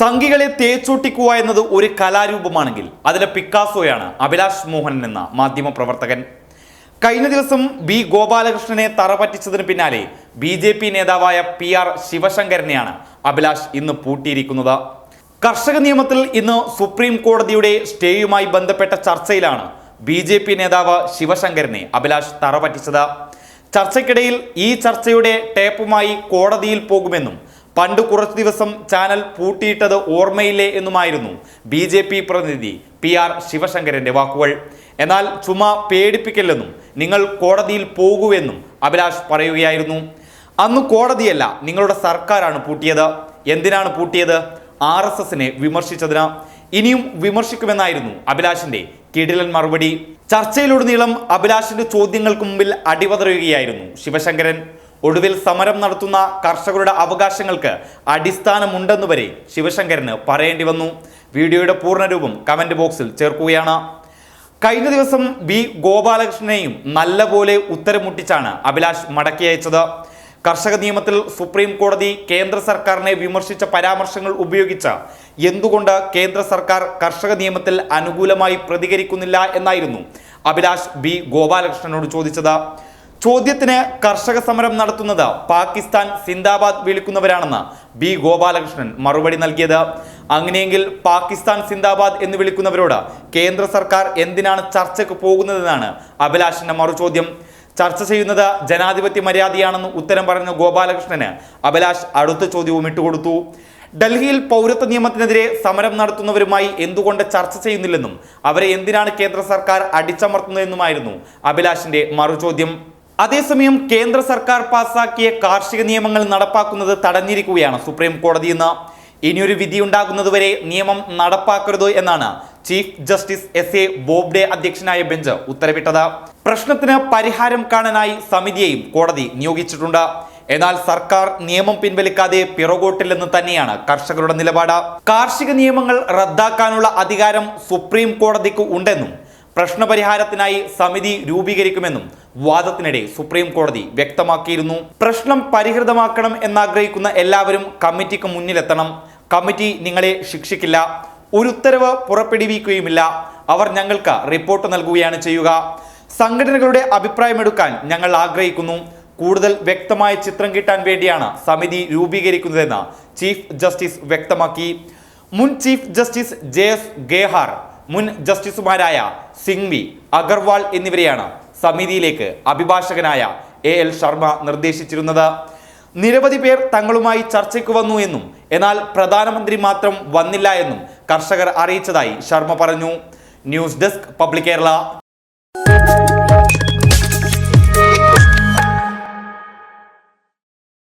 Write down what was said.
സംഘികളെ തേച്ചൂട്ടിക്കുക എന്നത് ഒരു കലാരൂപമാണെങ്കിൽ അതിലെ പിക്കാസോയാണ് അഭിലാഷ് മോഹൻ എന്ന മാധ്യമപ്രവർത്തകൻ കഴിഞ്ഞ ദിവസം ബി ഗോപാലകൃഷ്ണനെ തറപറ്റിച്ചതിന് പിന്നാലെ ബി ജെ പി നേതാവായ പി ആർ ശിവശങ്കരനെയാണ് അഭിലാഷ് ഇന്ന് പൂട്ടിയിരിക്കുന്നത്. കർഷക നിയമത്തിൽ ഇന്ന് സുപ്രീം കോടതിയുടെ സ്റ്റേയുമായി ബന്ധപ്പെട്ട ചർച്ചയിലാണ് ബി ജെ പി നേതാവ് ശിവശങ്കരനെ അഭിലാഷ് തറപറ്റിച്ചത്. ചർച്ചയ്ക്കിടയിൽ ഈ ചർച്ചയുടെ ടേപ്പുമായി കോടതിയിൽ പോകുമെന്നും പണ്ട് കുറച്ച് ദിവസം ചാനൽ പൂട്ടിയിട്ടത് ഓർമ്മയില്ലേ എന്നുമായിരുന്നു ബി ജെ പി പ്രതിനിധി പി ആർ ശിവശങ്കരന്റെ വാക്കുകൾ. എന്നാൽ ചുമ പേടിപ്പിക്കല്ലെന്നും നിങ്ങൾ കോടതിയിൽ പോകുമെന്നും അഭിലാഷ് പറയുകയായിരുന്നു. അന്ന് കോടതിയല്ല നിങ്ങളുടെ സർക്കാരാണ് പൂട്ടിയത്. എന്തിനാണ് പൂട്ടിയത്? ആർ എസ് എസിനെ വിമർശിച്ചതിന്. ഇനിയും വിമർശിക്കുമെന്നായിരുന്നു അഭിലാഷിന്റെ കിടിലൻ മറുപടി. ചർച്ചയിലുടനീളം അഭിലാഷിന്റെ ചോദ്യങ്ങൾക്ക് മുമ്പിൽ അടിപതറുകയായിരുന്നു ശിവശങ്കരൻ. ഒടുവിൽ സമരം നടത്തുന്ന കർഷകരുടെ അവകാശങ്ങൾക്ക് അടിസ്ഥാനമുണ്ടെന്ന് വരെ ശിവശങ്കരന് പറയേണ്ടി വന്നു. വീഡിയോയുടെ പൂർണരൂപം കമന്റ് ബോക്സിൽ ചേർക്കുകയാണ്. കഴിഞ്ഞ ദിവസം വി ഗോപാലകൃഷ്ണനെയും നല്ലപോലെ ഉത്തരമുട്ടിച്ചാണ് അഭിലാഷ് മടക്കി അയച്ചത് കർഷക നിയമത്തിൽ സുപ്രീം കോടതി കേന്ദ്ര സർക്കാരിനെ വിമർശിച്ച പരാമർശങ്ങൾ ഉപയോഗിച്ച എന്തുകൊണ്ട് കേന്ദ്ര സർക്കാർ കർഷക നിയമത്തിൽ അനുകൂലമായി പ്രതികരിക്കുന്നില്ല എന്നായിരുന്നു അഭിലാഷ് ബി ഗോപാലകൃഷ്ണനോട് ചോദിച്ചത്. ചോദ്യത്തിന് കർഷക സമരം നടത്തുന്നത് പാകിസ്ഥാൻ സിന്ദാബാദ് വിളിക്കുന്നവരാണെന്ന് ബി ഗോപാലകൃഷ്ണൻ മറുപടി നൽകിയത്. അങ്ങനെയെങ്കിൽ പാകിസ്ഥാൻ സിന്ദാബാദ് എന്ന് വിളിക്കുന്നവരോട് കേന്ദ്ര സർക്കാർ എന്തിനാണ് ചർച്ചയ്ക്ക് പോകുന്നതെന്നാണ് അഭിലാഷിന്റെ മറുചോദ്യം. ചർച്ച ചെയ്യുന്നത് ജനാധിപത്യ മര്യാദയാണെന്ന് ഉത്തരം പറഞ്ഞ ഗോപാലകൃഷ്ണന് അഭിലാഷ് അടുത്ത ചോദ്യവും ഇട്ടുകൊടുത്തു. ഡൽഹിയിൽ പൗരത്വ നിയമത്തിനെതിരെ സമരം നടത്തുന്നവരുമായി എന്തുകൊണ്ട് ചർച്ച ചെയ്യുന്നില്ലെന്നും അവരെ എന്തിനാണ് കേന്ദ്ര സർക്കാർ അടിച്ചമർത്തുന്നതെന്നുമായിരുന്നു അഭിലാഷിന്റെ മറുചോദ്യം. അതേസമയം കേന്ദ്ര സർക്കാർ പാസാക്കിയ കാർഷിക നിയമങ്ങൾ നടപ്പാക്കുന്നത് തടഞ്ഞിരിക്കുകയാണ് സുപ്രീം കോടതി ഇന്ന്. ഇനിയൊരു വിധി ഉണ്ടാകുന്നതുവരെ നിയമം നടപ്പാക്കരുത് എന്നാണ് chief justice S A Bobde അധ്യക്ഷനായ ബെഞ്ച് ഉത്തരവിട്ടത്. പ്രശ്നത്തിന് പരിഹാരം കാണാനായി സമിതിയെയും കോടതി നിയോഗിച്ചിട്ടുണ്ട്. എന്നാൽ സർക്കാർ നിയമം പിൻവലിക്കാതെ പിറകോട്ടില്ലെന്ന് തന്നെയാണ് കർഷകരുടെ നിലപാട്. കാർഷിക നിയമങ്ങൾ റദ്ദാക്കാനുള്ള അധികാരം സുപ്രീം കോടതിക്ക് ഉണ്ടെന്നും പ്രശ്നപരിഹാരത്തിനായി സമിതി രൂപീകരിക്കുമെന്നും വാദത്തിനിടെ സുപ്രീം കോടതി വ്യക്തമാക്കിയിരുന്നു. പ്രശ്നം പരിഹൃതമാക്കണം എന്നാഗ്രഹിക്കുന്ന എല്ലാവരും കമ്മിറ്റിക്ക് മുന്നിലെത്തണം. കമ്മിറ്റി നിങ്ങളെ ശിക്ഷിക്കില്ല. ഒരു ഉത്തരവ് പുറപ്പെടുവിക്കുകയുമില്ല. അവർ ഞങ്ങൾക്ക് റിപ്പോർട്ട് നൽകുകയാണ് ചെയ്യുക. സംഘടനകളുടെ അഭിപ്രായമെടുക്കാൻ ഞങ്ങൾ ആഗ്രഹിക്കുന്നു. കൂടുതൽ വ്യക്തമായ ചിത്രം കിട്ടാൻ വേണ്ടിയാണ് സമിതി രൂപീകരിക്കുന്നതെന്ന് ചീഫ് ജസ്റ്റിസ് വ്യക്തമാക്കി. മുൻ chief justice J S Khehar മുൻ ജസ്റ്റിസുമാരായ സിംഗ്വി അഗർവാൾ എന്നിവരെയാണ് സമിതിയിലേക്ക് അഭിഭാഷകനായ എ എൽ ശർമ്മ നിർദ്ദേശിച്ചിരുന്നത്. നിരവധി പേർ തങ്ങളുമായി ചർച്ചയ്ക്ക് വന്നു എന്നും എന്നാൽ പ്രധാനമന്ത്രി മാത്രം വന്നില്ല എന്നും കർഷകർ അറിയിച്ചതായി ശർമ്മ പറഞ്ഞു. News desk public Kerala.